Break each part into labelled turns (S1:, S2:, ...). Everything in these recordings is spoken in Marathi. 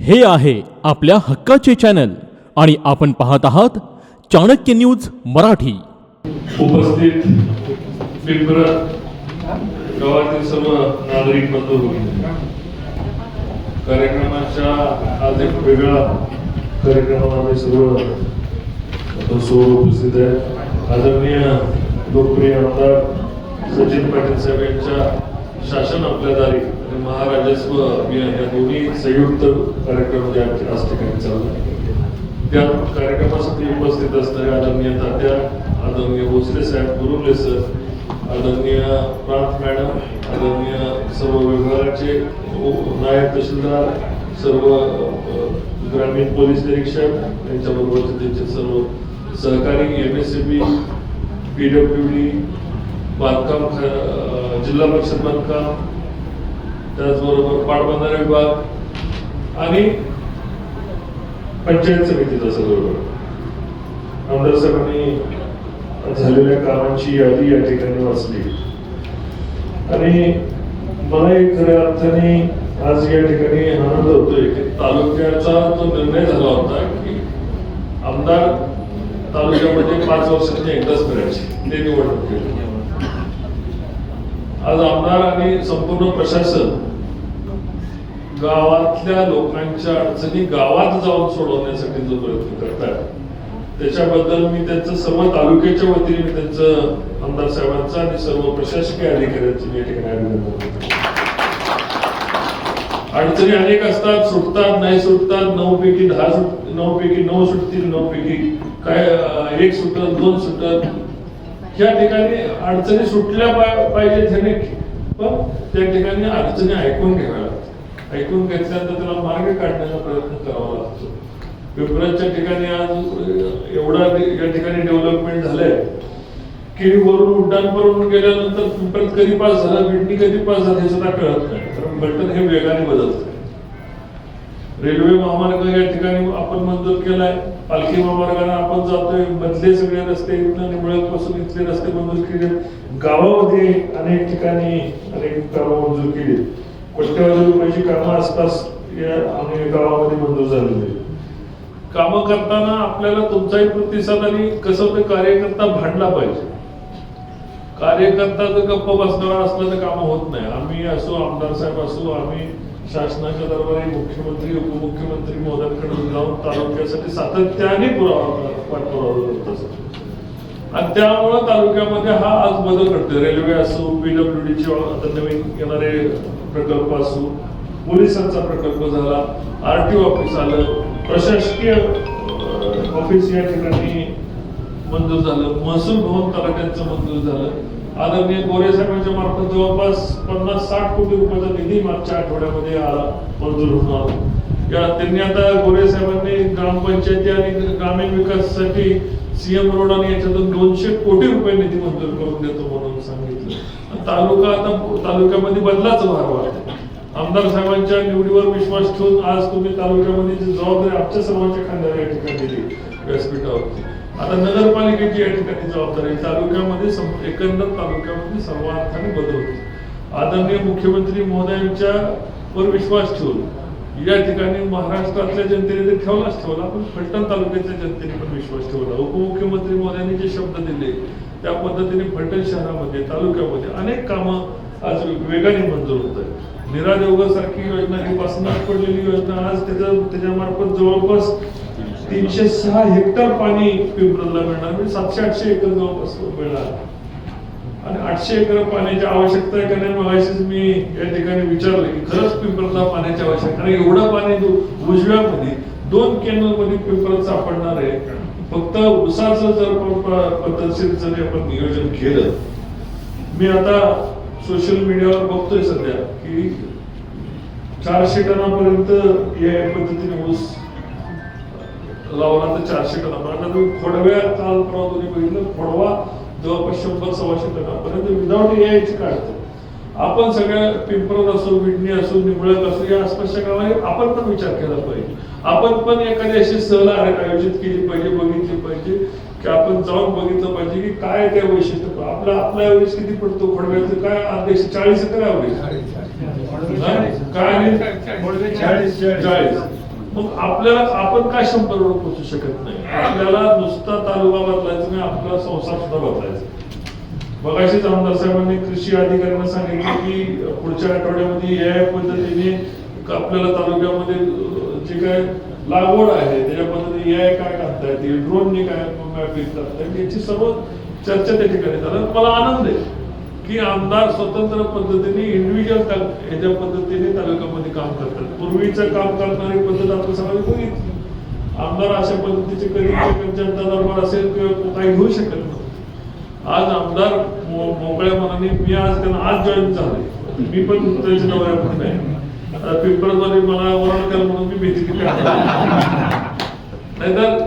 S1: हे आहे आपल्या हक्काचे चॅनल आणि आपण पाहत आहात चाणक्य न्यूज मराठी.
S2: उपस्थित पिंपरा गावातील सर्व नागरिक बंधू कार्यक्रमाच्या आज एक वेगळा कार्यक्रमामध्ये सर्व सोबत उपस्थित आहे. आदरणीय लोकप्रिय आमदार सचिन पाटील साहेब यांच्या शासन आपल्या दारी महाराजस्व अभियान या दोन्ही संयुक्त कार्यक्रम जे आहेत आज ठिकाणी चालू आहे. त्या कार्यक्रमासाठी उपस्थित असणाऱ्या आदरणीय तात्या आदरणीय भोसले साहेब गुरुले सर आदरणीय प्रांत मॅडम आदरणीय सर्व विभागाचे नायब तहसीलदार सर्व ग्रामीण पोलीस निरीक्षक त्यांच्याबरोबर त्यांचे सर्व सहकारी M S C B P W D बांधकाम जिल्हा परिषद बांधकाम त्याचबरोबर पाटबंधारे विभाग आणि पंचायत समितीचा सगळं आमदार साहेबांनी झालेल्या कामांची यादी या ठिकाणी वाचली. आणि मलाही खऱ्या अर्थाने आज या ठिकाणी आनंद होतोय की तालुक्याचा जो निर्णय झाला होता की आमदार तालुक्यामध्ये पाच वर्षांनी एकदाच करायचे ते निवडणूक केली. आज आमदार आणि संपूर्ण प्रशासन गावातल्या लोकांच्या अडचणी गावात जाऊन सोडवण्यासाठी जो प्रयत्न करतात त्याच्याबद्दल मी त्यांचं सर्व तालुक्याच्या वतीने मी त्यांचं आमदार साहेबांचं आणि सर्व प्रशासकीय अधिकाऱ्यांचं मी या ठिकाणी अभिनंदन करतो. अडचणी अनेक असतात सुटतात नाही सुटतात नऊ पैकी दहा सुट नऊ पैकी नऊ सुटतील नऊ पैकी काय एक सुटत दोन सुटत त्या ठिकाणी अडचणी सुटल्या पा- पाहिजेत ह्याने पण त्या ठिकाणी अडचणी ऐकून घ्याव्या लागतात. ऐकून घेतल्यानंतर त्याला मार्ग काढण्याचा प्रयत्न करावा लागतो. पिंपराच्या ठिकाणी आज एवढा या ठिकाणी डेव्हलपमेंट झालंय की वरून उड्डाण करून गेल्यानंतर पिंपरात कधी पास झाला बिडणी कधी पास झाला हे सुद्धा कळत नाही. कारण बटन हे वेगाने बदलत रेल्वे महामार्ग या ठिकाणी आपण मंजूर केलाय. पालखी महामार्गाने आपण जातोय. मधले सगळे रस्ते इथनं पासून इथले रस्ते मंजूर केले. गावामध्ये अनेक ठिकाणी अनेक कामं मंजूर केली. कोट्यवधी रुपयाची कामं आसपास या गावामध्ये मंजूर झालेली आहेत. कामं करताना आपल्याला तुमचाही प्रतिसाद आणि कसं ते कार्यकर्ता भांडला पाहिजे. कार्यकर्ता जर गप्प बसणारा असला तर कामं होत नाही. आम्ही असो आमदार साहेब असो आम्ही शासनाच्या दरबारी मुख्यमंत्री उपमुख्यमंत्री मोदयांकडे जाऊन तालुक्यासाठी सातत्याने पुरावा पाठपुरावा करत असतो. आणि त्यामुळं तालुक्यामध्ये हा आज बदल घडतोय रेल्वे असो पीडब्ल्यू डीचे आता नवीन येणारे प्रकल्प असो पोलिसांचा प्रकल्प झाला आरटीओ ऑफिस आलं प्रशासकीय ऑफिस या ठिकाणी मंजूर झालं महसूल भवन तालुक्यांचं मंजूर झालं. आदरणीय गोरे साहेबांच्या मार्फत जवळपास पन्नास साठ कोटी रुपयाचा निधी मागच्या आठवड्यामध्ये आला मंजूर होणार या त्यांनी आता गोरे साहेबांनी ग्रामपंचायती आणि ग्रामीण विकासासाठी सीएम रोड आणि याच्यातून दोनशे कोटी रुपये निधी मंजूर करून देतो म्हणून सांगितलं. तालुका आता तालुक्यामध्ये बदलाच व्हावा आमदार साहेबांच्या निवडीवर विश्वास ठेवून आज तुम्ही तालुक्यामध्ये जबाबदारी आमच्या सर्वांच्या खांद्यावर या ठिकाणी दिली. व्यासपीठावरती आता नगरपालिकेची या ठिकाणी जबाबदारी तालुक्यामध्ये एकंदर तालुक्यामध्ये सर्वार्थाने बदल होतो आदरणीय मुख्यमंत्री महोदयांच्या वर विश्वास ठेवून या ठिकाणी महाराष्ट्रातल्या जनतेने तर ठेवलाच ठेवला पण फलटण तालुक्याच्या जनतेने पण विश्वास ठेवला. उपमुख्यमंत्री महोदयांनी जे शब्द दिले त्या पद्धतीने फलटण शहरामध्ये तालुक्यामध्ये अनेक कामं आज वेगाने मंजूर होत आहेत. निरा देवगर सारखी योजना ही पासनात पडलेली योजना आज त्याच्या त्याच्यामार्फत जवळपास तीनशे सहा हेक्टर पाणी पिंपरला मिळणार. म्हणजे सातशे आठशे एकर जवळपास मिळणार. आणि आठशे एकर पाण्याची आवश्यकता आहे का नाही मगाशीच मी या ठिकाणी विचारलं की खरंच पिंपरला पाण्याची आवश्यकता कारण एवढं पाणी उजव्यामध्ये दोन कॅनलमध्ये पिंपरात सापडणार आहे. फक्त उसाचं जर पद्धतशीर जर आपण नियोजन केलं मी आता सोशल मीडियावर बघतोय सध्या की चारशे टनापर्यंत या पद्धतीने ऊस लावला तर चारशे आता तुम्ही खोडव्या काल परवा तुम्ही बघितलं खोडवा जवळपास शंभर सव्वाशे टनापर्यंत विदाऊट यायची काढतो आपण सगळ्या पिंपरत असो विडणी असो निंबळक असो या आसपासच्या गावाने आपण पण विचार केला पाहिजे. आपण पण एखादी अशी सहल आय- आयोजित केली पाहिजे बघितली पाहिजे की आपण जाऊन बघितलं पाहिजे की काय त्या वैशिष्ट्य आपला आपला ऍव्हरेज किती पडतो खोडव्याचं काय आदेश चाळीस एकर ऍव्हरेज काय?
S3: चाळीस.
S2: चाळीस. मग आपल्याला आपण काय शंभरवर पोहोचू शकत नाही? आपल्याला नुसता तालुका बदलायचा नाही आपला संसार सुद्धा बदलायचा मगाशीच आमदार साहेबांनी कृषी अधिकाऱ्यांना सांगितलं की पुढच्या आठवड्यामध्ये या पद्धतीने आपल्याला तालुक्यामध्ये जे काय लागवड आहे त्याच्या पद्धतीने या काय करता येतील ड्रोनने काय मॅपिंग करता येईल याची सर्व चर्चा त्या ठिकाणी झाला. मला आनंद आहे. की आमदार स्वतंत्र पद्धतीने इंडिव्हिज्युअल ह्याच्या पद्धतीने तालुक्यामध्ये काम करतात. पूर्वीचं काम करणारी पद्धत आपण सगळ्यांनी बघितली. आमदार अशा पद्धतीचे कधी जनता दरबार असेल किंवा काही घेऊ शकत नव्हतं. आज आमदार मो- मोकळ्या मनाने मी आज त्यांना आज जॉईन झाले मी पण त्याच्या नवऱ्या नाही. आता मला वरण करा म्हणून मी भेटी नाहीतर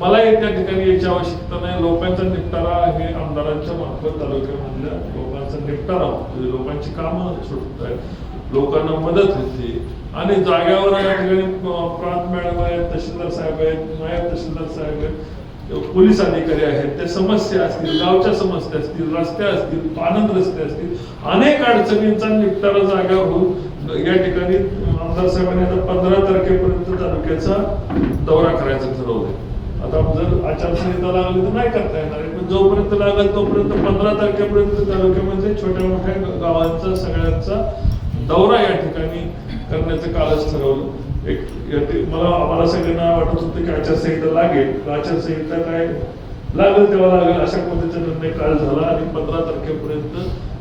S2: मलाही त्या ठिकाणी याची आवश्यकता नाही. लोकांचा निपटारा हे आमदारांच्या मार्फत तालुक्यामधल्या लोकांचा निपटारा म्हणजे लोकांची कामं सुटत आहेत लोकांना मदत होते. आणि जाग्यावर या ठिकाणी प्रांत मॅडम आहेत तहसीलदार साहेब आहेत नायब तहसीलदार साहेब आहेत पोलीस अधिकारी आहेत. त्या समस्या असतील गावच्या समस्या असतील रस्ते असतील आनंद रस्ते असतील अनेक अडचणींचा निपटारा जाग्यावर होऊन या ठिकाणी आमदार साहेबांनी आता पंधरा तारखेपर्यंत तालुक्याचा दौरा करायचा ठरवलंय. आता जर आचारसंहिता लागली तर नाही करता येणार. पण जोपर्यंत लागेल तोपर्यंत पंधरा तारखेपर्यंत तालुक्यामध्ये म्हणजे छोट्या मोठ्या गावांचा सगळ्यांचा दौरा या ठिकाणी करण्याचं कालच ठरवलं. एक मला आम्हाला सगळ्यांना वाटत होतं की आचारसंहिता लागेल. आचारसंहिता काय लागेल तेव्हा लागेल अशा पद्धतीचा निर्णय काल झाला आणि पंधरा तारखेपर्यंत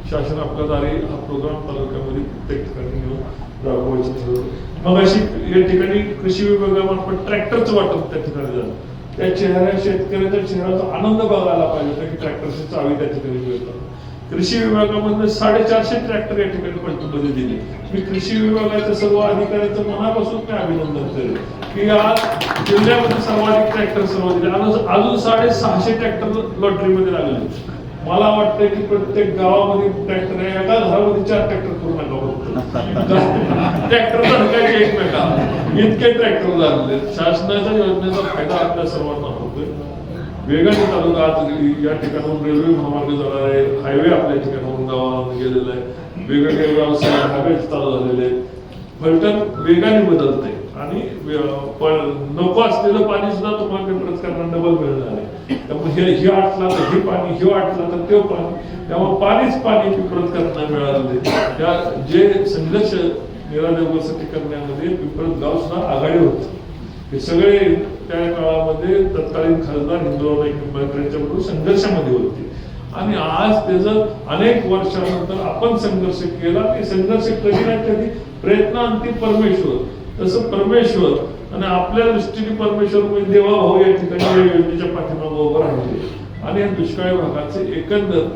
S2: शासन आपल्या दारी हा प्रोग्राम तालुक्यामध्ये प्रत्येक ठिकाणी घेऊन राबवायचं ठरवलं. मग अशी या ठिकाणी कृषी विभागामार्फत ट्रॅक्टरचं वाटप त्या ठिकाणी झालं. त्या चेहऱ्या शेतकऱ्याच्या चेहऱ्याचा आनंद बघायला पाहिजे होता की ट्रॅक्टरची चावी त्या ठिकाणी मिळतात कृषी विभागामध्ये साडेचारशे ट्रॅक्टर या ठिकाणी पलटूमध्ये दिले. मी कृषी विभागाच्या सर्व अधिकाऱ्यांचं मनापासून मी अभिनंदन करेन की आज जिल्ह्यामध्ये सर्वाधिक ट्रॅक्टर सर्व दिले. अजून साडे सहाशे ट्रॅक्टर लॉटरीमध्ये लागले. मला वाटतं की प्रत्येक गावामध्ये ट्रॅक्टर आहे. एका घरामध्ये चार ट्रॅक्टर करू नका ट्रॅक्टर सरकारी एकमेका इतके ट्रॅक्टर लागले शासनाच्या योजनेचा फायदा आपल्या सर्वांना होतोय. वेगाने तालुका आज या ठिकाणाहून रेल्वे महामार्ग जाणार आहे. हायवे आपल्या ठिकाणाहून गावाला गेलेला आहे. वेगवेगळे व्यवसाय हायवे चालू झालेले आहेत. फलटण वेगाने बदलते आणि पण नको असलेलं पाणी सुद्धा तुम्हाला पेपरच करणार डबल मिळणार आहे. त्यामुळे हे हे आटला तर हे पाणी हे आटला तर ते पाणी. त्यामुळे पाणीच पाणी पिपरत करण्यात मिळालेले त्या जे संघर्ष निरादेवासाठी करण्यामध्ये पिपरत गाव सुद्धा आघाडी होतं. हे सगळे त्या काळामध्ये तत्कालीन खासदार हिंदुराव निंबाळकर यांच्याबरोबर संघर्षामध्ये होते. आणि आज त्याचं अनेक वर्षानंतर आपण संघर्ष केला की संघर्ष कधी ना कधी प्रयत्नांती परमेश्वर तसं परमेश्वर आणि आपल्या दृष्टीने परमेश्वर म्हणजे देवा भाऊ या ठिकाणी या योजनेच्या पाठीमागे उभं राहिले आणि या दुष्काळी भागाचे एकंदर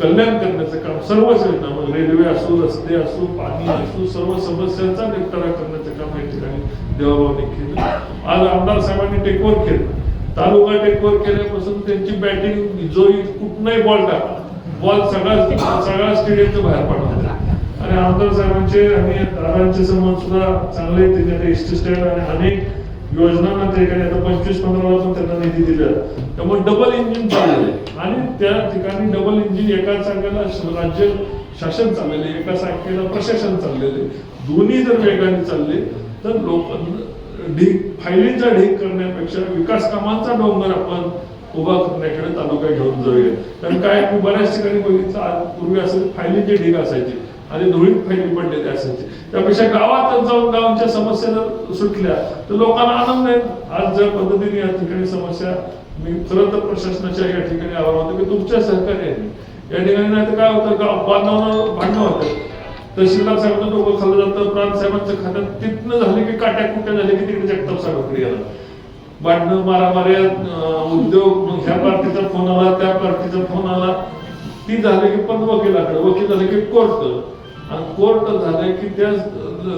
S2: कल्याण करण्याचं काम सर्वच योजना मग रेल्वे असो रस्ते असो पाणी असो सर्व समस्यांचा निपटारा करण्याचं काम या ठिकाणी देवाभाऊने केलं. आज आमदार साहेबांनी टेकवर केलं. तालुका टेकवर केल्यापासून त्यांची बॅटिंग जो कुठलाही बॉल टाकला बॉल सगळा सगळा स्टेडियमच्या बाहेर पडला आणि आमदार साहेबांचे आणि दादांचे संबंध सुद्धा चांगले त्यांच्या त्यांनी आणि अनेक योजनांना ठिकाणी आता पंचवीस पंधरा वर्ष त्यांना निधी दिला त्यामुळे डबल इंजिन चाललेलं आणि त्या ठिकाणी डबल इंजिन एका जागेला राज्य शासन चाललेले एका सारखेला प्रशासन चाललेले दोन्ही जर वेगाने चालले तर लोक ढीक फायलीचा ढीक करण्यापेक्षा विकास कामांचा डोंगर आपण उभा करण्याकडे तालुका घेऊन जाऊया. कारण काय मी बऱ्याच ठिकाणी बघितलं पूर्वी असं फायलींचे ढीक असायचे. आणि धुळीत फायली पडलेले असायचे त्यापेक्षा गावात जाऊन गावांच्या समस्या जर सुटल्या तर लोकांना आनंद आहे. आज ज्या पद्धतीने या ठिकाणी समस्या मी खरं तर प्रशासनाच्या या ठिकाणी आभार मानतो की तुमच्या सहकार्याने. या ठिकाणी नाही तर काय होतं गाव बांधवांना भांडणं होतं. तहसीलदार साहेबांना डोकं खाल्लं जातं प्रांत साहेबांचं खात्यात तिथनं झालं की काट्या कुट्या झाले की तिकडे जगताप साहेबांकडे गेला भांडणं मारामाऱ्या उद्योग ह्या पार्टीचा फोन आला त्या पार्टीचा फोन आला. ती झाली की पण वकिलाकडे वकील झाले की कोर्ट आणि कोर्ट झाले की त्या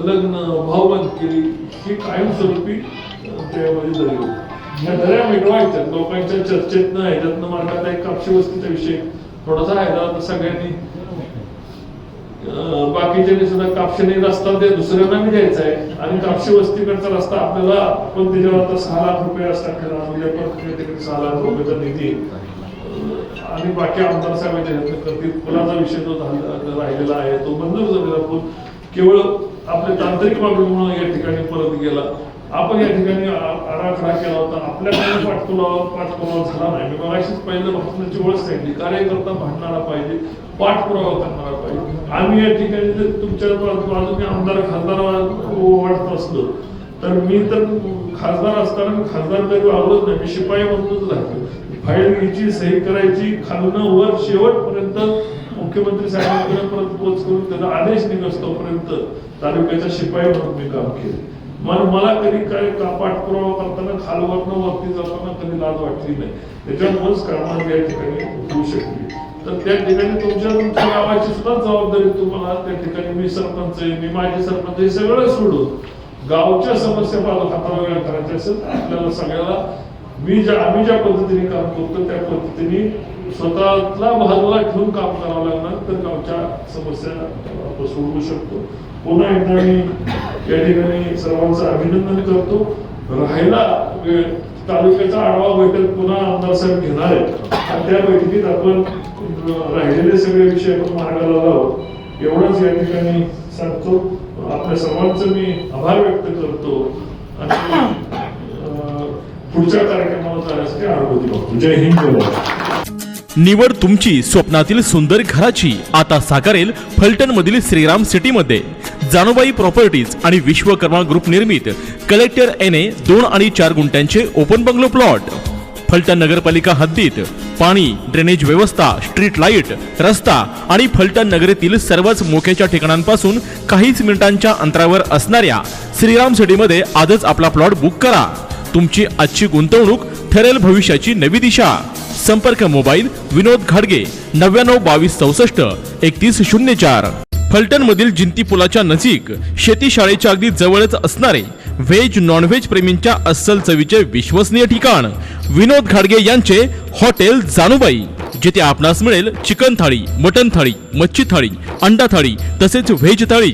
S2: लग्न भावबंद केली ही कायमस्वरूपी त्यामध्ये झाली होती. या दऱ्या मिटवायच्या लोकांच्या चर्चेतनं ह्याच्यातनं मार्गात एक कापशी वस्तीचा विषय थोडासा राहिला जरा सगळ्यांनी बाकीच्यांनी सुद्धा कापशीने रस्ता ते दुसऱ्यांना मी द्यायचा आहे. आणि कापशी वस्तीकडचा रस्ता आपल्याला पण त्याच्यावर आता सहा लाख रुपये असतात केला उद्या पण तिकडे सहा लाख रुपयाचा निधी आणि बाकी आमदार साहेबांच्या ह्यातनं करतील पुलाचा विषय जो राहिलेला आहे तो मंजूर झालेला पूल केवळ आपल्या तांत्रिक बाबीमुळे या ठिकाणी परत गेला. आपण या ठिकाणी आराखडा केला होता. आपल्याकडे पाठपुरावा पाठपुरावा झाला नाही. मी मगाशीच पहिलं भाषणाची ओळख सांगितली. कार्यकर्ता भांडणारा पाहिजे पाठपुरावा करणारा पाहिजे. आम्ही या ठिकाणी जर तुमच्या बाजूने आमदार खासदार वाटत असलो तर मी तर खासदार असताना खासदार तरी आवडत नाही. मी शिपाई म्हणूनच राहतो फाईल घ्यायची सही करायची खालून वर शेवटपर्यंत मुख्यमंत्री साहेबांपर्यंत पोच करून त्याचा आदेश निघतोपर्यंत तालुक्याचा शिपाई म्हणून मी काम केलं. मग मला कधी काय पाठपुरावा करताना खालवरनं वरती जाताना कधी लाज वाटली नाही. त्याच्यामुळेच कामात या ठिकाणी होऊ शकली. तर त्या ठिकाणी तुमच्या तुमच्या गावाची सुद्धा जबाबदारी तुम्हाला त्या ठिकाणी मी सरपंच आहे मी माझे सरपंच हे सगळं सोडून गावच्या समस्या बाजू हातावेगळ्या करायच्या असेल आपल्याला सगळ्याला मी ज्या आम्ही ज्या पद्धतीने काम करतो त्या पद्धतीने स्वतःला बाजूला ठेवून काम करावं लागणार तर गावच्या समस्या आपण सोडवू शकतो. पुन्हा एकदा मी या ठिकाणी सर्वांचं अभिनंदन करतो. राहायला वेळ तालुक्याचा आढावा बैठक पुन्हा आमदार साहेब घेणार आहे आणि त्या बैठकीत आपण राहिलेले सगळे विषय आपण मार्गाला लावू एवढंच या ठिकाणी सांगतो. आपल्या सर्वांचं मी आभार व्यक्त करतो. आणि पुढच्या कार्यक्रमाला जाण्यासाठी अनुमती मागतो जय हिंद जय
S1: निवड तुमची स्वप्नातील सुंदर घराची. आता साकारेल फलटण मधील श्रीराम सिटी मध्ये प्रॉपर्टीज आणि विश्वकर्मा ग्रुप निर्मित. कलेक्टर एन ए दोन आणि चार गुंठ्यांचे ओपन बंगलो प्लॉट. फलटण नगरपालिका हद्दीत. पाणी ड्रेनेज व्यवस्था स्ट्रीट लाइट रस्ता आणि फलटण नगरीतील सर्वच मोक्याच्या ठिकाणांपासून काहीच मिनिटांच्या अंतरावर असणाऱ्या श्रीराम सिटीमध्ये आजच आपला प्लॉट बुक करा. तुमची आजची गुंतवणूक ठरेल भविष्याची नवी दिशा. संपर्क मोबाईल विनोद घाडगे नव्याण्णव बावीस चौसष्ट एकतीस शून्य चार. फलटण मधील जिंती पुलाच्या नजीक शेती शाळेच्या अगदी जवळच असणारे व्हेज नॉनव्हेज प्रेमींच्या अस्सल चवीचे विश्वसनीय ठिकाण विनोद घाडगे यांचे हॉटेल जानूबाई जिथे आपणास मिळेल चिकन थाळी मटन थाळी मच्छी थाळी अंडा थाळी तसेच व्हेज थाळी.